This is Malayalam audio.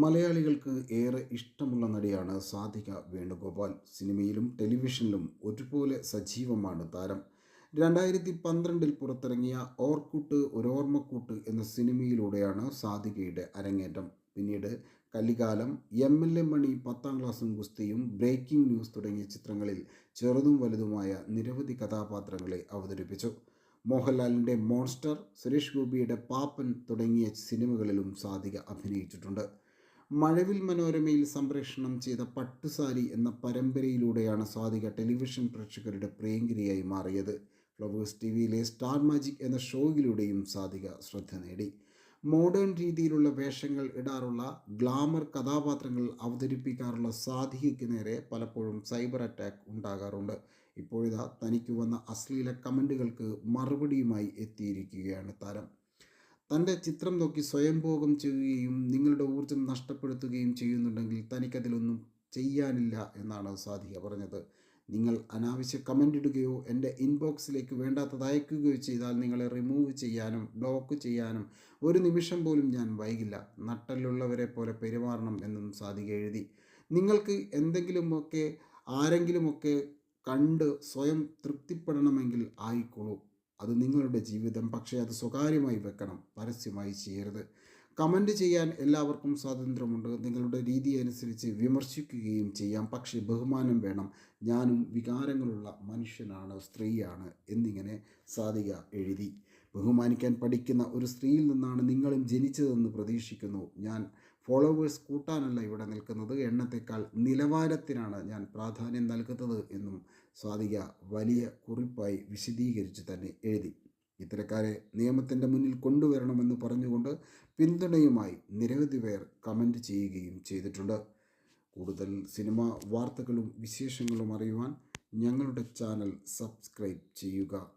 മലയാളികൾക്ക് ഏറെ ഇഷ്ടമുള്ള നടിയാണ് സാധിക വേണുഗോപാൽ. സിനിമയിലും ടെലിവിഷനിലും ഒരുപോലെ സജീവമാണ് താരം. രണ്ടായിരത്തി പന്ത്രണ്ടിൽ പുറത്തിറങ്ങിയ ഓർക്കൂട്ട് ഒരോർമ്മക്കൂട്ട് എന്ന സിനിമയിലൂടെയാണ് സാധികയുടെ അരങ്ങേറ്റം. പിന്നീട് Kalikalam M L A Mani പത്താം ക്ലാസ്സും ഗുസ്തിയും ബ്രേക്കിംഗ് ന്യൂസ് തുടങ്ങിയ ചിത്രങ്ങളിൽ ചെറുതും വലുതുമായ നിരവധി കഥാപാത്രങ്ങളെ അവതരിപ്പിച്ചു. മോഹൻലാലിന്റെ മോൺസ്റ്റർ സുരേഷ് ഗോപിയുടെ പാപ്പൻ തുടങ്ങിയ സിനിമകളിലും സാധിക അഭിനയിച്ചിട്ടുണ്ട്. മഴവിൽ മനോരമയിൽ സംപ്രേഷണം ചെയ്ത പട്ടുസാരി എന്ന പരമ്പരയിലൂടെയാണ് സ്വാതിക ടെലിവിഷൻ പ്രേക്ഷകരുടെ പ്രിയങ്കരിയായി മാറിയത്. ഫ്ലവേഴ്സ് ടി വിയിലെ സ്റ്റാർ മാജിക് എന്ന ഷോയിലൂടെയും സാധിക ശ്രദ്ധ നേടി. മോഡേൺ രീതിയിലുള്ള വേഷങ്ങൾ ഇടാറുള്ള ഗ്ലാമർ കഥാപാത്രങ്ങൾ അവതരിപ്പിക്കാറുള്ള സാധികയ്ക്ക് നേരെ പലപ്പോഴും സൈബർ അറ്റാക്ക് ഉണ്ടാകാറുണ്ട്. ഇപ്പോഴിതാ തനിക്ക് വന്ന അശ്ലീല കമന്റുകൾക്ക് മറുപടിയുമായി എത്തിയിരിക്കുകയാണ് താരം. തന്റെ ചിത്രം നോക്കി സ്വയം ഭോഗം ചെയ്യുകയും നിങ്ങളുടെ ഊർജം നഷ്ടപ്പെടുത്തുകയും ചെയ്യുന്നുണ്ടെങ്കിൽ തനിക്കതിലൊന്നും ചെയ്യാനില്ല എന്നാണ് സാധിക പറഞ്ഞത്. നിങ്ങൾ അനാവശ്യ കമന്റ് ഇടുകയോ എന്റെ ഇൻബോക്സിലേക്ക് വേണ്ടാത്തത് അയക്കുകയോ ചെയ്താൽ നിങ്ങളെ റിമൂവ് ചെയ്യാനും ബ്ലോക്ക് ചെയ്യാനും ഒരു നിമിഷം പോലും ഞാൻ വൈകില്ല. നട്ടലുള്ളവരെ പോലെ പെരുമാറണം എന്നും സാധിക എഴുതി. നിങ്ങൾക്ക് എന്തെങ്കിലുമൊക്കെ ആരെങ്കിലുമൊക്കെ കണ്ട് സ്വയം തൃപ്തിപ്പെടണമെങ്കിൽ ആയിക്കോളൂ. അത് നിങ്ങളുടെ ജീവിതം പക്ഷേ അത് സ്വകാര്യമായി വെക്കണം. പരസ്യമായി ചെയ്യരുത്. കമന്റ് ചെയ്യാൻ എല്ലാവർക്കും സ്വാതന്ത്ര്യമുണ്ട്. നിങ്ങളുടെ രീതി അനുസരിച്ച് വിമർശിക്കുകയും ചെയ്യാം. പക്ഷേ ബഹുമാനം വേണം. ഞാനും വികാരങ്ങളുള്ള മനുഷ്യനാണ് സ്ത്രീയാണ് എന്നിങ്ങനെ സാധിക എഴുതി. ബഹുമാനിക്കാൻ പഠിക്കുന്ന ഒരു സ്ത്രീയിൽ നിന്നാണ് നിങ്ങളും ജനിച്ചതെന്ന് പ്രതീക്ഷിക്കുന്നു. ഞാൻ ഫോളോവേഴ്സ് കൂട്ടാനല്ല ഇവിടെ നിൽക്കുന്നത്. എണ്ണത്തേക്കാൾ നിലവാരത്തിനാണ് ഞാൻ പ്രാധാന്യം നൽകുന്നത് എന്നും സ്വാതിക വലിയ കുറിപ്പായി വിശദീകരിച്ച് തന്നെ എഴുതി. ഇത്തരക്കാരെ നിയമത്തിന്റെ മുന്നിൽ കൊണ്ടുവരണമെന്ന് പറഞ്ഞുകൊണ്ട് പിന്തുണയുമായി നിരവധി പേർ കമന്റ് ചെയ്യുകയും ചെയ്തിട്ടുണ്ട്. കൂടുതൽ സിനിമ വാർത്തകളും വിശേഷങ്ങളും അറിയുവാൻ ഞങ്ങളുടെ ചാനൽ സബ്സ്ക്രൈബ് ചെയ്യുക.